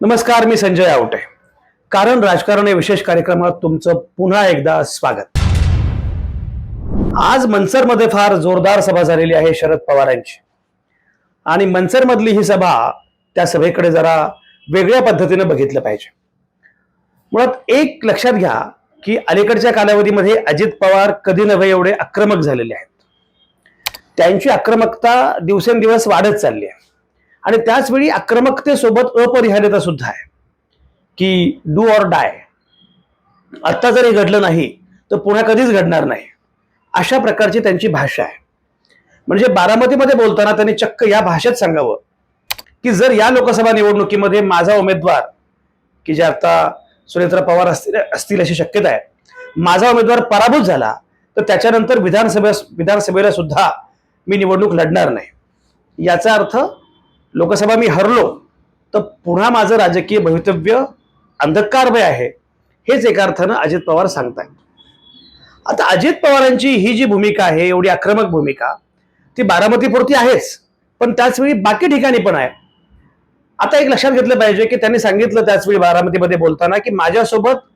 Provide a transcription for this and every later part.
नमस्कार मी संजय आवटे. कारण राजकारण या विशेष कार्यक्रमात तुमचं पुन्हा एकदा स्वागत. आज मनसरमध्ये फार जोरदार सभा झालेली आहे शरद पवारांची. आणि मनसरमधली ही सभा त्या सभेकडे जरा वेगळ्या पद्धतीने बघितलं पाहिजे. मुळात एक लक्षात घ्या की अलीकडच्या कालावधीमध्ये अजित पवार कधी नव्हे एवढे आक्रमक झालेले आहेत. त्यांची आक्रमकता दिवसेंदिवस वाढत चालली आहे. आणि त्याचवेळी आक्रमकतेसोबत अपरिहार्यता सुद्धा आहे. की डू ऑर डाय आत्ता जर हे घडलं नाही तर पुन्हा कधीच घडणार नाही. अशा प्रकारची त्यांची भाषा आहे. म्हणजे बारामतीमध्ये बोलताना त्यांनी चक्क या भाषेत सांगावं. की जर या लोकसभा निवडणुकीमध्ये माझा उमेदवार की जे आता सुनेत्रा पवार असतील असतील अशी शक्यता आहे. माझा उमेदवार पराभूत झाला तर त्याच्यानंतर विधानसभे विधानसभेला सुद्धा मी निवडणूक लढणार नाही. याचा अर्थ लोकसभा मी हरलो तर पुन्हा माझं राजकीय भवितव्य अंधकारमय आहे. हेच एका अर्थानं अजित पवार सांगतायत. आता अजित पवारांची ही जी भूमिका आहे एवढी आक्रमक भूमिका ती बारामतीपुरती आहेच पण त्याचवेळी बाकी ठिकाणी पण आहे. आता एक लक्षात घेतलं पाहिजे की त्यांनी सांगितलं त्याचवेळी बारामतीमध्ये बोलताना की माझ्यासोबत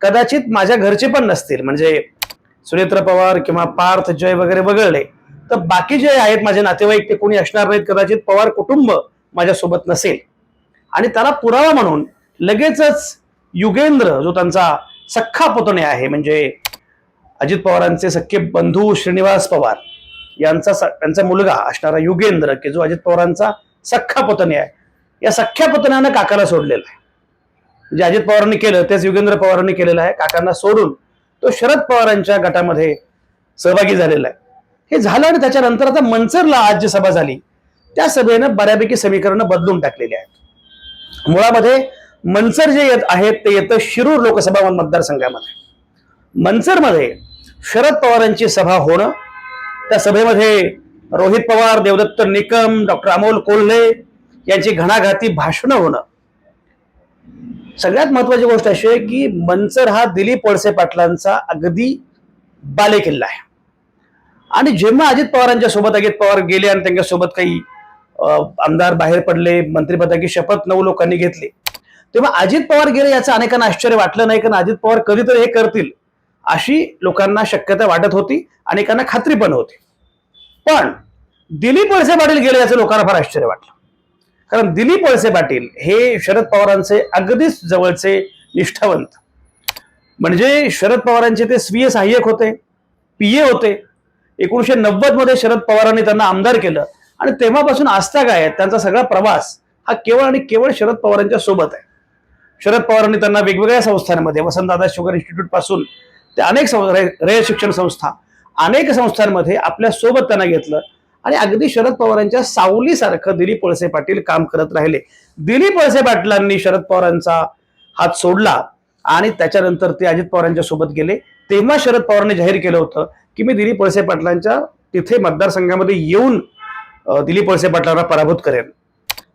कदाचित माझ्या घरचे पण नसतील म्हणजे सुरेंद्र पवार किंवा पार्थ जय वगैरे वगळले. तर बाकी जे आहेत माझे नातेवाईक ते कोणी असणार नाहीत कदाचित पवार कुटुंब माझ्यासोबत नसेल. आणि त्याला पुरावा म्हणून लगेचच युगेंद्र जो त्यांचा सख्खा पुतणे आहे म्हणजे अजित पवारांचे सख्खे बंधू श्रीनिवास पवार यांचा स- त्यांचा मुलगा असणारा युगेंद्र की जो अजित पवारांचा सख्खा पुतणे आहे या सख्ख्या पुतण्यानं काकाला सोडलेला आहे. म्हणजे अजित पवारांनी केलं तेच युगेंद्र पवारांनी केलेलं आहे काकांना सोडून तो शरद पवारांच्या गटामध्ये सहभागी झालेला आहे. हे झालं आणि त्याच्यानंतर आता मनसरला आज जी सभा झाली. त्या सभेनं बऱ्यापैकी समीकरणं बदलून टाकलेली आहेत. मुळामध्ये मनसर जे येत आहेत ते येतं शिरूर लोकसभा मतदारसंघामध्ये. मनसरमध्ये शरद पवारांची सभा होणं त्या सभेमध्ये रोहित पवार देवदत्त निकम डॉक्टर अमोल कोल्हे यांची घणाघाती भाषणं होणं. सगळ्यात महत्वाची गोष्ट अशी आहे की मनसर हा दिलीप वळसे पाटलांचा अगदी बालेकिल्ला आहे. आणि जेव्हा अजित पवारांच्या सोबत अजित पवार गेले आणि त्यांच्यासोबत काही आमदार बाहेर पडले मंत्रिपदाची शपथ नऊ लोकांनी घेतली तेव्हा अजित पवार गेले याचं अनेकांना आश्चर्य वाटलं नाही कारण अजित पवार कधीतरी हे करतील अशी लोकांना शक्यता वाटत होती अनेकांना खात्री पण होती. पण दिलीप वळसे पाटील गेले याचं लोकांना फार आश्चर्य वाटलं. कारण दिलीप वळसे पाटील हे शरद पवारांचे अगदीच जवळचे निष्ठावंत. म्हणजे शरद पवारांचे ते स्वीय सहाय्यक होते पीए होते एकोणीशे नव्वदमध्ये शरद पवारांनी त्यांना आमदार केलं. आणि तेव्हापासून आस्था काय आहे? त्यांचा सगळा प्रवास हा केवळ आणि केवळ शरद पवारांच्या सोबत आहे. शरद पवारांनी त्यांना वेगवेगळ्या संस्थांमध्ये वसंतदादा शुगर इन्स्टिट्यूटपासून ते अनेक रय रे- शिक्षण संस्था अनेक संस्थांमध्ये आपल्यासोबत त्यांना घेतलं. आणि अगदी शरद पवारांच्या सावलीसारखं दिलीप वळसे पाटील काम करत राहिले. दिलीप वळसे पाटलांनी शरद पवारांचा हात सोडला आणि त्याच्यानंतर ते अजित पवारांच्या सोबत गेले. तेव्हा शरद पवारांनी जाहीर केलं होतं की मी दिलीप वळसे पाटलांच्या तिथे मतदारसंघामध्ये येऊन दिलीप वळसे पाटलांना पराभूत करेन.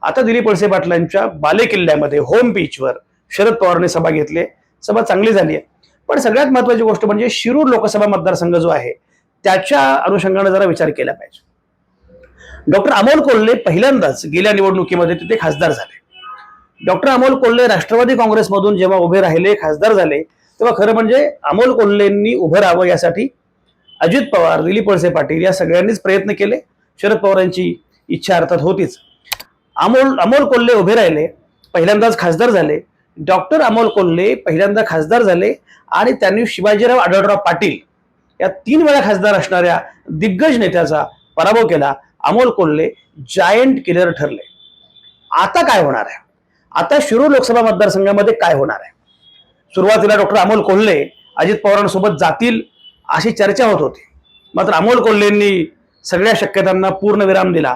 आता दिलीप वळसे पाटलांच्या बालेकिल्ल्यामध्ये होम पिचवर शरद पवारने सभा घेतली सभा चांगली झाली आहे. पण सगळ्यात महत्वाची गोष्ट म्हणजे शिरूर लोकसभा मतदारसंघ जो आहे त्याच्या अनुषंगाने जरा विचार केला पाहिजे. डॉक्टर अमोल कोल्हे पहिल्यांदाच गेल्या निवडणुकीमध्ये तिथे खासदार झाले. डॉक्टर अमोल कोल्हे राष्ट्रवादी काँग्रेसमधून जेव्हा उभे राहिले खासदार झाले तेव्हा खरं म्हणजे अमोल कोल्हेंनी उभं राहावं यासाठी अजित पवार दिलीप वळसे पाटील या सगळ्यांनीच प्रयत्न केले. शरद पवारांची इच्छा अर्थात होतीच. अमोल अमोल कोल्हे उभे राहिले पहिल्यांदाच खासदार झाले. डॉक्टर अमोल कोल्हे पहिल्यांदा खासदार झाले आणि त्यांनी शिवाजीराव आढळराव पाटील या तीन वेळा खासदार असणाऱ्या दिग्गज नेत्याचा पराभव केला. अमोल कोल्हे जायंट किलर ठरले. आता काय होणार आहे? आता शिरूर लोकसभा मतदारसंघामध्ये काय होणार आहे? सुरुवातीला डॉक्टर अमोल कोल्हे अजित पवारांसोबत जातील. अशी चर्चा होत होती. मात्र अमोल कोल्हेंनी सगळ्या शक्यतांना पूर्ण विराम दिला.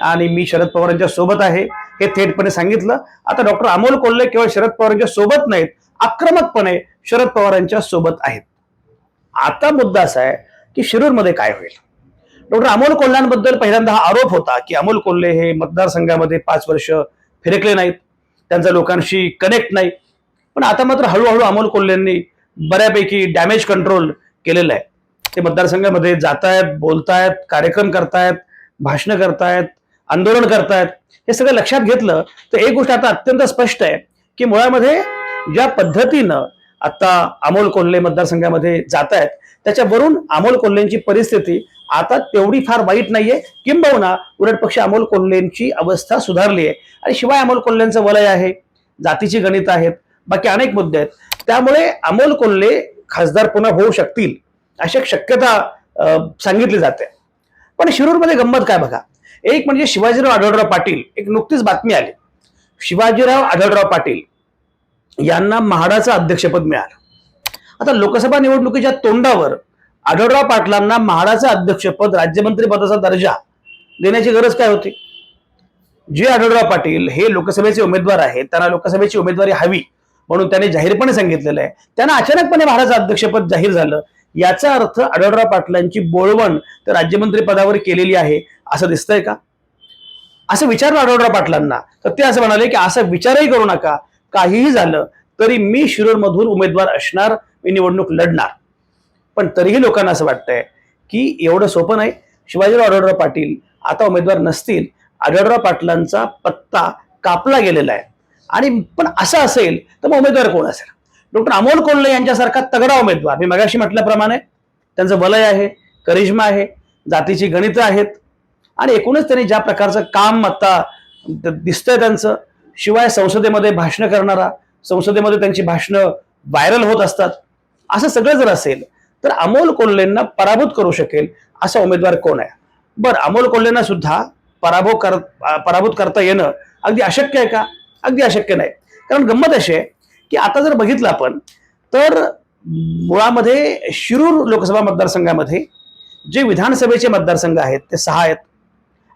आणि मी शरद पवारांच्या सोबत आहे हे थेटपणे सांगितलं. आता डॉक्टर अमोल कोल्हे केवळ शरद पवारांच्या सोबत नाहीत आक्रमकपणे शरद पवारांच्या सोबत आहेत. आता मुद्दा असा आहे की शिरूरमध्ये काय होईल? डॉक्टर अमोल कोल्ह्यांबद्दल पहिल्यांदा हा आरोप होता की अमोल कोल्हे हे मतदारसंघामध्ये पाच वर्ष फिरकले नाहीत. त्यांचा लोकांशी कनेक्ट नाही. पण आता मात्र हळूहळू अमोल कोल्हेंनी बऱ्यापैकी डॅमेज कंट्रोल केलेलं आहे. ते मतदारसंघामध्ये जात आहेत बोलतायत कार्यक्रम करतायत भाषणं करतायत आंदोलन करतायत हे सगळं लक्षात घेतलं तर एक गोष्ट आता अत्यंत स्पष्ट आहे की मुळामध्ये ज्या पद्धतीनं आता अमोल कोल्हे मतदारसंघामध्ये जात आहेत त्याच्यावरून अमोल कोल्हेंची परिस्थिती आता तेवढी फार वाईट नाहीये. किंबहुना उलट पक्ष अमोल कोल्हेंची अवस्था सुधारली आहे. आणि शिवाय अमोल कोल्हेंचं वलय आहे जातीची गणित आहेत बाकी अनेक मुद्दे आहेत. त्यामुळे अमोल कोल्हे खासदार पुन्हा होऊ शकतील अशी एक शक्यता सांगितली जाते. पण शिरूरमध्ये गंमत काय बघा? एक म्हणजे शिवाजीराव आढळराव पाटील एक नुकतीच बातमी आली. शिवाजीराव आढळराव पाटील यांना म्हाडाचं अध्यक्षपद मिळालं. आता लोकसभा निवडणुकीच्या तोंडावर आढळराव पाटलांना म्हाडाचं अध्यक्षपद राज्यमंत्रीपदाचा दर्जा देण्याची गरज काय होती? जे आढळराव पाटील हे लोकसभेचे उमेदवार आहेत त्यांना लोकसभेची उमेदवारी हवी. म्हणून त्याने जाहीरपणे सांगितलेलं आहे. त्यांना अचानकपणे म्हाडाचं अध्यक्षपद जाहीर झालं. याचा अर्थ आढळराव पाटलांची बोळवण तर राज्यमंत्री पदावर केलेली आहे. असं दिसतंय का? असं विचारलं आढळराव पाटलांना. तर ते असं म्हणाले की असा विचारही करू नका. काहीही झालं तरी मी शिरूरमधून उमेदवार असणार मी निवडणूक लढणार. पण तरीही लोकांना असं वाटतंय की एवढं सोपं नाही. शिवाजीराव आढळराव पाटील आता उमेदवार नसतील. आढळराव पाटलांचा पत्ता कापला गेलेला आहे. आणि पण असं असेल तर मग उमेदवार कोण असेल? डॉक्टर अमोल कोल्हे यांच्यासारखा तगडा उमेदवार मी मगाशी म्हटल्याप्रमाणे त्यांचं वलय आहे करिश्मा आहे जातीची गणितं आहेत. आणि एकूणच त्यांनी ज्या प्रकारचं काम आता दिसतंय त्यांचं शिवाय संसदेमध्ये भाषणं करणारा संसदेमध्ये त्यांची भाषणं व्हायरल होत असतात असं सगळं जर असेल तर अमोल कोल्हेंना पराभूत करू शकेल असा उमेदवार कोण आहे? बरं अमोल कोल्हेंना सुद्धा पराभव कर पराभूत करता येणं अगदी अशक्य आहे का? अगदी अशक्य नाही. कारण गंमत अशी आहे की आता जर बघितलं आपण तर मुळामध्ये शिरूर लोकसभा मतदारसंघामध्ये जे विधानसभेचे मतदारसंघ आहेत ते सहा आहेत.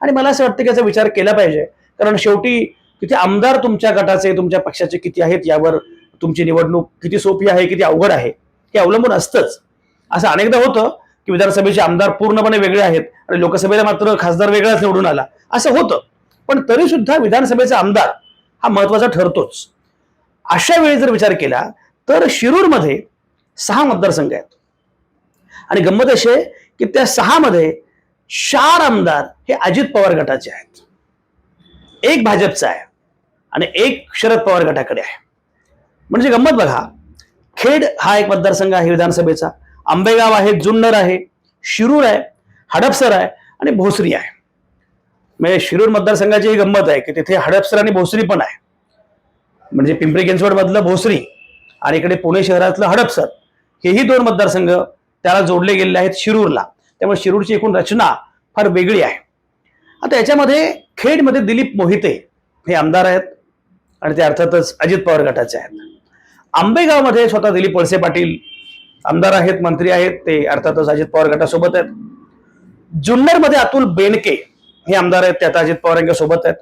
आणि मला असं वाटतं की याचा विचार केला पाहिजे. कारण शेवटी तिथे आमदार तुमच्या गटाचे तुमच्या पक्षाचे किती आहेत यावर तुमची निवडणूक किती सोपी आहे किती अवघड आहे हे अवलंबून असतंच. असं अनेकदा होतं की विधानसभेचे आमदार पूर्णपणे वेगळे आहेत आणि लोकसभेला मात्र खासदार वेगळाच निवडून आला. असं होतं. पण तरी सुद्धा विधानसभेचा आमदार हा महत्त्वाचा ठरतोच. अशा वेळी जर विचार केला तर शिरूरमध्ये सहा मतदारसंघ आहेत. आणि गंमत अशी आहे की त्या सहामध्ये चार आमदार हे अजित पवार गटाचे आहेत. एक भाजपचा आहे आणि एक शरद पवार गटाकडे आहे. म्हणजे गंमत बघा खेड हा एक मतदारसंघ आहे विधानसभेचा. आंबेगाव आहे जुन्नर आहे शिरूर आहे हडपसर आहे आणि भोसरी आहे. म्हणजे शिरूर मतदारसंघाची ही गंमत आहे की तिथे हडपसर आणि भोसरी पण आहे. म्हणजे पिंपरी चिंचवड मधलं भोसरी आणि इकडे पुणे शहरातलं हडपसर हेही दोन मतदारसंघ त्याला जोडले गेलेले आहेत शिरूरला. त्यामुळे शिरूरची एकूण रचना फार वेगळी आहे. आता याच्यामध्ये खेडमध्ये दिलीप मोहिते हे आमदार आहेत आणि ते अर्थातच अजित पवार गटाचे आहेत. आंबेगावमध्ये स्वतः दिलीप वळसे पाटील आमदार आहेत मंत्री आहेत ते अर्थातच अजित पवार गटासोबत आहेत. जुन्नरमध्ये अतुल बेनके हे आमदार आहेत त्यात अजित पवार यांच्यासोबत आहेत.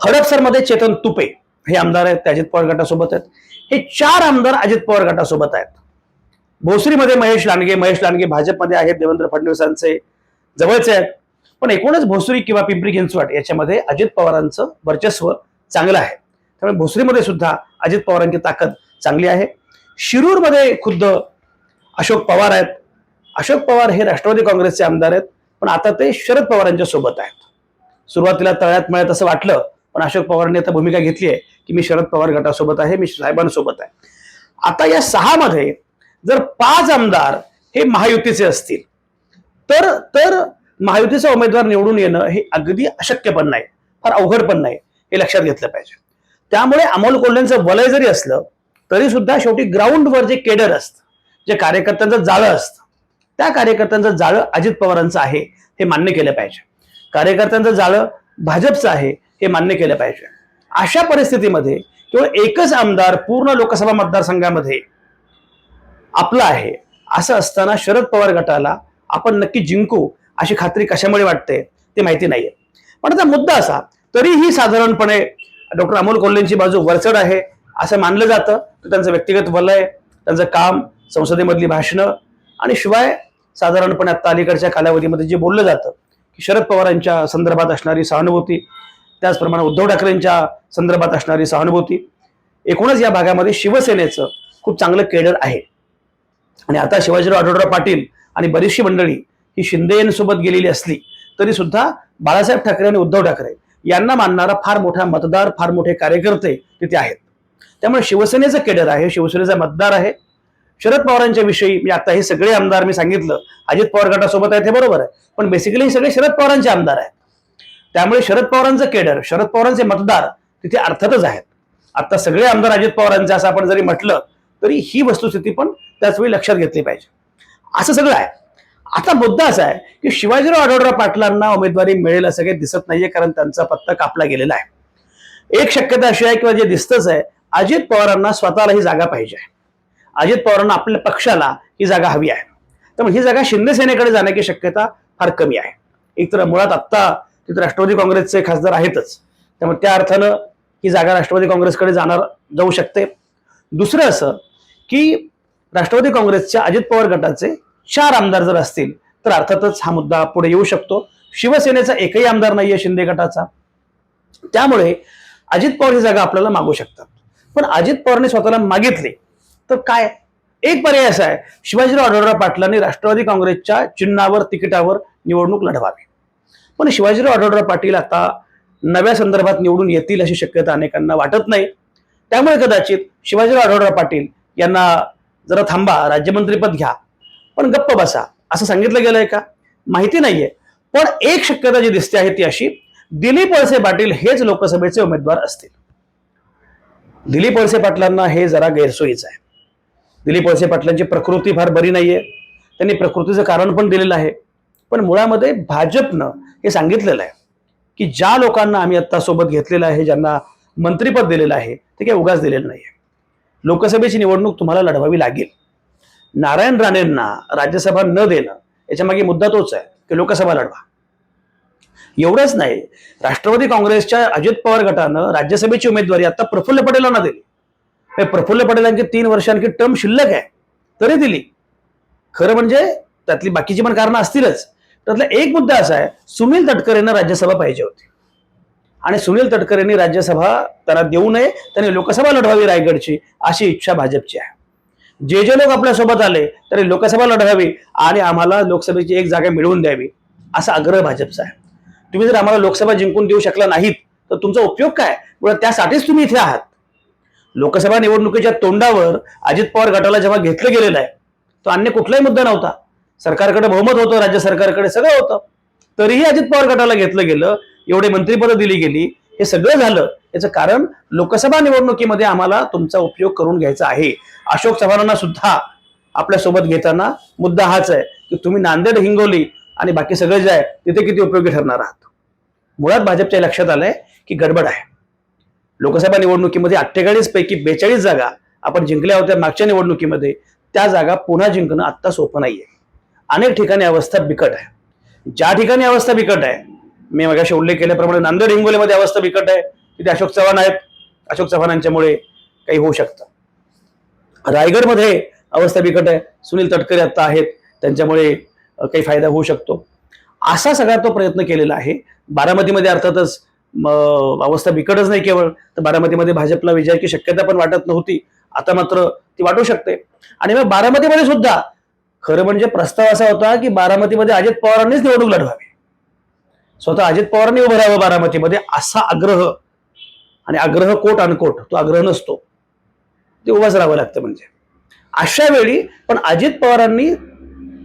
हडपसरमध्ये चेतन तुपे हे आमदार आहेत ते अजित पवार गटासोबत आहेत. हे चार आमदार अजित पवार गटासोबत आहेत. भोसरीमध्ये महेश लांडगे महेश लांडगे भाजपमध्ये आहेत देवेंद्र फडणवीसांचे जवळचे आहेत. पण एकूणच भोसरी किंवा पिंपरी चिंचवड याच्यामध्ये अजित पवारांचं वर्चस्व चांगलं आहे. त्यामुळे भोसरीमध्ये सुद्धा अजित पवारांची ताकद चांगली आहे. शिरूरमध्ये खुद्द अशोक पवार आहेत. अशोक पवार हे राष्ट्रवादी काँग्रेसचे आमदार आहेत. पण आता ते शरद पवारांच्या सोबत आहेत. सुरुवातीला तळ्यात मिळत असं वाटलं पण अशोक पवारांनी आता भूमिका घेतली आहे की मी शरद पवार गटासोबत आहे मी साहेबांसोबत आहे. आता या सहामध्ये जर पाच आमदार हे महायुतीचे असतील तर तर महायुतीचा उमेदवार निवडून येणं हे अगदी अशक्य पण नाही फार अवघड पण नाही हे लक्षात घेतलं पाहिजे. त्यामुळे अमोल कोल्हेंचं वलय जरी असलं तरी सुद्धा शेवटी ग्राउंडवर जे केडर असतं जे कार्यकर्त्यांचं जाळं असतं त्या कार्यकर्त्यांचं जाळं अजित पवारांचं आहे हे मान्य केलं पाहिजे. कार्यकर्त्यांचं जाळं भाजपचं आहे हे मान्य केलं पाहिजे. अशा परिस्थितीमध्ये केवळ एकच आमदार पूर्ण लोकसभा मतदारसंघामध्ये आपला आहे असं असताना शरद पवार गटाला आपण नक्की जिंकू अशी खात्री कशामुळे वाटते ते माहिती नाहीये. पण आता मुद्दा असा तरीही साधारणपणे डॉक्टर अमोल कोल्हेंची बाजू वरचढ आहे असं मानलं जातं. तर त्यांचं व्यक्तिगत वलय त्यांचं काम संसदेमधली भाषणं आणि शिवाय साधारणपणे आता अलीकडच्या कालावधीमध्ये जे बोललं जातं की शरद पवारांच्या संदर्भात असणारी सहानुभूती त्याचप्रमाणे उद्धव ठाकरेंच्या संदर्भात असणारी सहानुभूती एकूणच या भागामध्ये शिवसेनेचं खूप चांगलं केडर आहे. आणि आता शिवाजीराव आढळराव पाटील आणि बरीचशी मंडळी ही शिंदे यांसोबत गेलेली असली तरी सुद्धा बाळासाहेब ठाकरे आणि उद्धव ठाकरे यांना मानणारा फार मोठा मतदार फार मोठे कार्यकर्ते तिथे आहेत. त्यामुळे शिवसेनेचं केडर आहे शिवसेनेचा मतदार आहे शरद पवारांच्या विषयी मी आता हे सगळे आमदार मी सांगितलं. अजित पवार गटासोबत आहेत हे बरोबर आहे. पण बेसिकली हे सगळे शरद पवारांचे आमदार आहेत. त्यामुळे शरद पवारांचं केडर शरद पवारांचे मतदार तिथे अर्थातच आहेत. आता सगळे आमदार अजित पवारांचे असं आपण जरी म्हटलं तरी ही वस्तुस्थिती पण त्याच वेळी लक्षात घेतली पाहिजे. असं सगळं आहे. आता मुद्दा असा आहे की शिवाजीराव आढळराव पाटलांना उमेदवारी मिळेल असं काही दिसत नाहीये कारण त्यांचा पत्ता कापला गेलेला आहे. एक शक्यता अशी आहे किंवा जे दिसतच आहे अजित पवारांना स्वतःला ही जागा पाहिजे आहे. अजित पवारांना आपल्या पक्षाला ही जागा हवी आहे. त्यामुळे ही जागा शिंदे सेनेकडे जाण्याची शक्यता फार कमी आहे. एक तर मुळात आत्ता तिथे राष्ट्रवादी काँग्रेसचे खासदार आहेतच. त्यामुळे त्या अर्थानं ही जागा राष्ट्रवादी काँग्रेसकडे जाणार जाऊ शकते. दुसरं असं की राष्ट्रवादी काँग्रेसच्या अजित पवार गटाचे चार आमदार जर असतील तर अर्थातच हा मुद्दा पुढे येऊ शकतो. शिवसेनेचा एकही आमदार नाहीये शिंदे गटाचा. त्यामुळे अजित पवार ही जागा आपल्याला मागू शकतात. पण अजित पवारने स्वतःला मागितली तर काय? एक पर्याय असा आहे. शिवाजीराव आढळराव पाटलांनी राष्ट्रवादी काँग्रेसच्या चिन्हावर तिकिटावर निवडणूक लढवावी. पण शिवाजीराव आढळराव पाटील आता नव्या संदर्भात निवडून येतील अशी शक्यता अनेकांना वाटत नाही. त्यामुळे कदाचित शिवाजीराव आढळराव पाटील यांना जरा थांबा राज्यमंत्रीपद घ्या पण गप्प बसा. असं सांगितलं गेलंय का? माहिती नाहीये. पण एक शक्यता जी दिसते आहे ती अशी दिलीप वळसे पाटील हेच लोकसभेचे उमेदवार असतील. दिलीप वळसे पाटलांना हे जरा गैरसोयीचं आहे. दिलीप वळसे पाटलांची प्रकृती फार बरी नाहीये. त्यांनी प्रकृतीचं कारण पण दिलेलं आहे. पण मुळामध्ये भाजपनं हे सांगितलेलं आहे की ज्या लोकांना आम्ही आत्ता सोबत घेतलेलं आहे ज्यांना मंत्रीपद दिलेलं आहे ते काही उगाच दिलेलं आहे लोकसभेची निवडणूक तुम्हाला लढवावी लागेल. नारायण राणेंना राज्यसभा न देणं याच्या मागे मुद्दा तोच आहे की लोकसभा लढवा. एवढंच नाही राष्ट्रवादी काँग्रेसच्या अजित पवार गटानं राज्यसभेची उमेदवारी आता प्रफुल्ल पटेलांना दिली. हे प्रफुल्ल पटेलांची तीन वर्ष आणखी टर्म शिल्लक आहे. तरी दिली. खरं म्हणजे त्यातली बाकीची पण कारणं असतीलच. त्यातला एक मुद्दा असा आहे सुनील तटकरेंना राज्यसभा पाहिजे होती. आणि सुनील तटकरेंनी राज्यसभा त्याला देऊ नये त्यांनी लोकसभा लढवावी रायगडची अशी इच्छा भाजपची आहे. जे जे लोक आपल्यासोबत आले त्यांनी लोकसभा लढवावी आणि आम्हाला लोकसभेची एक जागा मिळवून द्यावी असा आग्रह भाजपचा आहे. तुम्ही जर आम्हाला लोकसभा जिंकून देऊ शकला नाहीत तर तुमचा उपयोग काय? मुळात त्यासाठीच तुम्ही इथे आहात. लोकसभा निवडणुकीच्या तोंडावर अजित पवार गटाला जेव्हा घेतलं गेलेलं आहे तो अन्य कुठलाही मुद्दा नव्हता. सरकारकडे बहुमत होतं राज्य सरकारकडे सगळं होतं. तरीही अजित पवार गटाला घेतलं गेलं एवढे मंत्रिपदं दिली गेली हे सगळं झालं. याचं कारण लोकसभा निवडणुकीमध्ये आम्हाला तुमचा उपयोग करून घ्यायचा आहे. अशोक चव्हाणांना सुद्धा आपल्यासोबत घेताना मुद्दा हाच आहे की तुम्ही नांदेड हिंगोली आणि बाकी सगळे जे आहे तिथे किती उपयोगी ठरणार आहात? मुळात भाजपच्या लक्षात आलंय की गडबड आहे. लोकसभा निवडणुकीमध्ये अठ्ठेचाळीस पैकी बेचाळीस जागा आपण जिंकल्या होत्या मागच्या निवडणुकीमध्ये त्या जागा पुन्हा जिंकणं आत्ता सोपं नाहीये. अनेक ठिकाणी अवस्था बिकट आहे. ज्या ठिकाणी अवस्था बिकट आहे मी मगाशी उल्लेख केल्याप्रमाणे नांदेड हिंगोलीमध्ये अवस्था बिकट आहे तिथे अशोक चव्हाण आहेत. अशोक चव्हाणांच्यामुळे काही होऊ शकतं. रायगडमध्ये अवस्था बिकट आहे. सुनील तटकरे आता आहेत त्यांच्यामुळे काही फायदा होऊ शकतो. असा सगळा तो प्रयत्न केलेला आहे. बारामतीमध्ये अर्थातच अवस्था बिकटच नाही केवळ. तर बारामतीमध्ये भाजपला विजयाची शक्यता पण वाटत नव्हती. आता मात्र ती वाटू शकते. आणि मग बारामतीमध्ये सुद्धा खरं म्हणजे प्रस्ताव असा होता की बारामतीमध्ये अजित पवारांनीच निवडणूक लढवावी. स्वतः अजित पवारांनी उभं राहावं बारामतीमध्ये असा आग्रह. आणि आग्रह कोट अनकोट तो आग्रह नसतो. ते उभाच राहावं लागतं म्हणजे. अशा वेळी पण अजित पवारांनी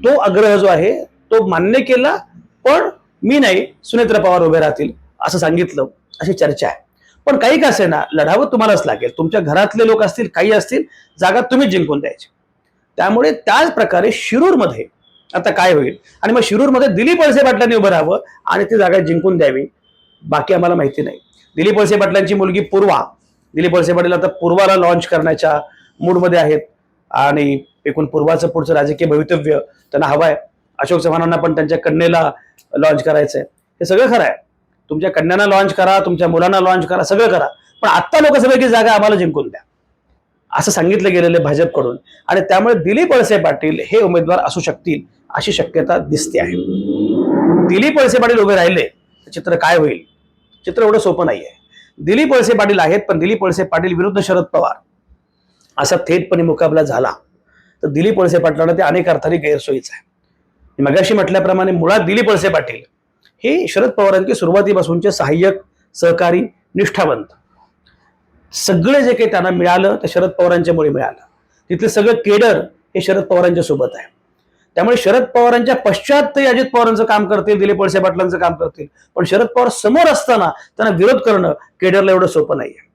तो आग्रह जो आहे तो मान्य केला पण मी नाही सुनेत्र पवार उभे राहतील. असं सांगितलं अशी चर्चा आहे. पण काही का असेना लढावं तुम्हालाच लागेल. तुमच्या घरातले लोक असतील काही असतील जागा तुम्हीच जिंकून द्यायची. त्यामुळे त्याच प्रकारे शिरूरमध्ये आता काय होईल? आणि मग शिरूरमध्ये दिलीप वळसे पाटलांनी उभं राहावं आणि ती जागा जिंकून द्यावी. बाकी आम्हाला माहिती नाही. दिलीप वळसे पाटलांची मुलगी पूर्वा. दिलीप वळसे पाटील आता पूर्वाला लॉन्च करण्याच्या मूडमध्ये आहेत. आणि एकूण पूर्वाचं पुढचं राजकीय भवितव्य त्यांना हवं आहे. अशोक चव्हाणांना पण त्यांच्या कन्येला लॉन्च करायचंय. हे सगळं खरं आहे. तुमच्या कन्यांना लॉन्च करा तुमच्या मुलांना लॉन्च करा सगळं करा. पण आत्ता लोकसभेची जागा आम्हाला जिंकून द्या. असं सांगितलं गेलेलं भाजपकडून. आणि त्यामुळे दिलीप वळसे पाटील हे उमेदवार असू शकतील अशी शक्यता दिसते आहे. दिलीप वळसे पाटील उभे राहिले तर चित्र काय होईल? चित्र एवढं सोपं नाही आहे दिलीप वळसे पाटील आहेत पण दिलीप वळसे पाटील विरुद्ध शरद पवार. असा थेटपणे मुकाबला झाला. तर दिलीप वळसे पाटलांना ते अनेक अर्थाने गैरसोयीचं आहे. मगाशी म्हटल्याप्रमाणे मुळात दिलीप वळसे पाटील हे शरद पवारांचे सुरुवातीपासूनचे सहाय्यक सहकारी निष्ठावंत. सगळे जे काही त्यांना मिळालं ते शरद पवारांच्यामुळे मिळालं. तिथले सगळं केडर हे शरद पवारांच्या सोबत आहे. त्यामुळे शरद पवारांच्या पश्चात ते अजित पवारांचं काम करतील दिलीप वळसे पाटलांचं काम करतील. पण शरद पवार समोर असताना त्यांना विरोध करणं केडरला एवढं सोपं नाहीये. आहे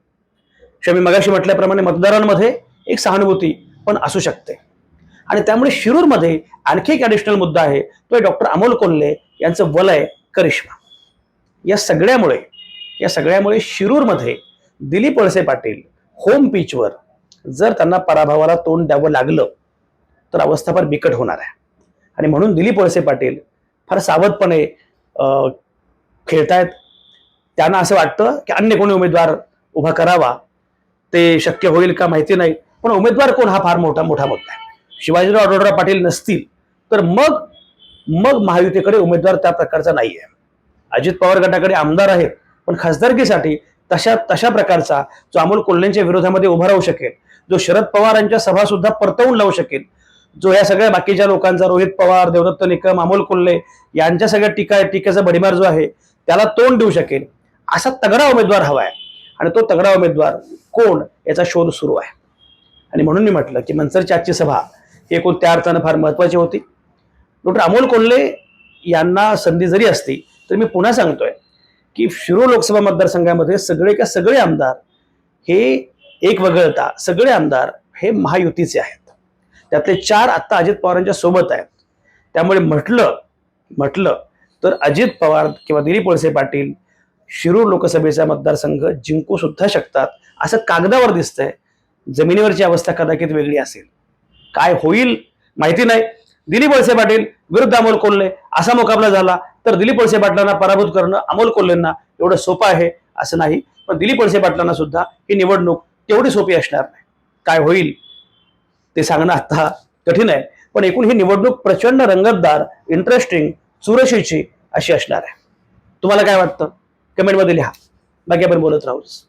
शमी मगाशी म्हटल्याप्रमाणे मतदारांमध्ये एक सहानुभूती पण असू शकते. आणि त्यामुळे शिरूरमध्ये आणखी एक ॲडिशनल मुद्दा आहे तो आहे डॉक्टर अमोल कोल्हे यांचं वलय करिश्मा. या सगळ्यामुळे या सगळ्यामुळे शिरूरमध्ये दिलीप वळसे पाटील होम पिचवर जर त्यांना पराभवाला तोंड द्यावं लागलं तर अवस्था फार बिकट होणार आहे. आणि म्हणून दिलीप वळसे पाटील फार सावधपणे अं, खेळतायत. त्यांना असं वाटतं की अन्य कोणी उमेदवार उभा करावा ते शक्य होईल का माहिती नाही पण उमेदवार कोण हा फार मोठा मोठा मुद्दा आहे. शिवाजीराव आढळराव पाटील नसतील तर मग मग महायुतीकडे उमेदवार त्या प्रकारचा नाही आहे अजित पवार गटाकडे आमदार आहेत पण खासदारकीसाठी तशा तशा प्रकारचा जो अमोल कोल्हेंच्या विरोधामध्ये उभा राहू शकेल जो शरद पवारांच्या सभा सुद्धा परतवून लावू शकेल जो या सगळ्या बाकीच्या लोकांचा रोहित पवार देवदत्त निकम अमोल कोल्हे यांच्या सगळ्या टीका टीकेचा भडीमार जो आहे त्याला तोंड देऊ शकेल असा तगडा उमेदवार हवा आहे. आणि तो तगडा उमेदवार कोण याचा शोध सुरू आहे. आणि म्हणून मी म्हटलं की मनसरची आजची सभा ही एकूण त्या अर्थानं फार महत्वाची होती. डॉक्टर अमोल कोल्हे यांना संधी जरी असती तर मी पुन्हा सांगतोय की शिरो लोकसभा मतदारसंघामध्ये सगळे का सगळे आमदार हे एक वगळता सगळे आमदार हे महायुतीचे आहेत. त्यातले चार आत्ता अजित पवारांच्या सोबत आहेत. त्यामुळे म्हटलं म्हटलं तर अजित पवार किंवा दिलीप वळसे पाटील शिरूर लोकसभेचा मतदारसंघ जिंकू सुद्धा शकतात असं कागदावर दिसतंय. जमिनीवरची अवस्था कदाचित वेगळी असेल. काय होईल माहिती नाही. दिलीप वळसे पाटील विरुद्ध अमोल कोल्हे असा मुकाबला झाला. तर दिलीप वळसे पाटलांना पराभूत करणं अमोल कोल्हेंना एवढं सोपं आहे असं नाही. पण दिलीप वळसे पाटलांना सुद्धा ही निवडणूक तेवढी सोपी असणार नाही. काय होईल ते सांगणं आता कठीण आहे. पण एकूण ही निवडणूक प्रचंड रंगतदार इंटरेस्टिंग चुरशीची अशी असणार आहे. तुम्हाला काय वाटतं? कमेंटमध्ये लिहा. बाकी आपण बोलत राहूच.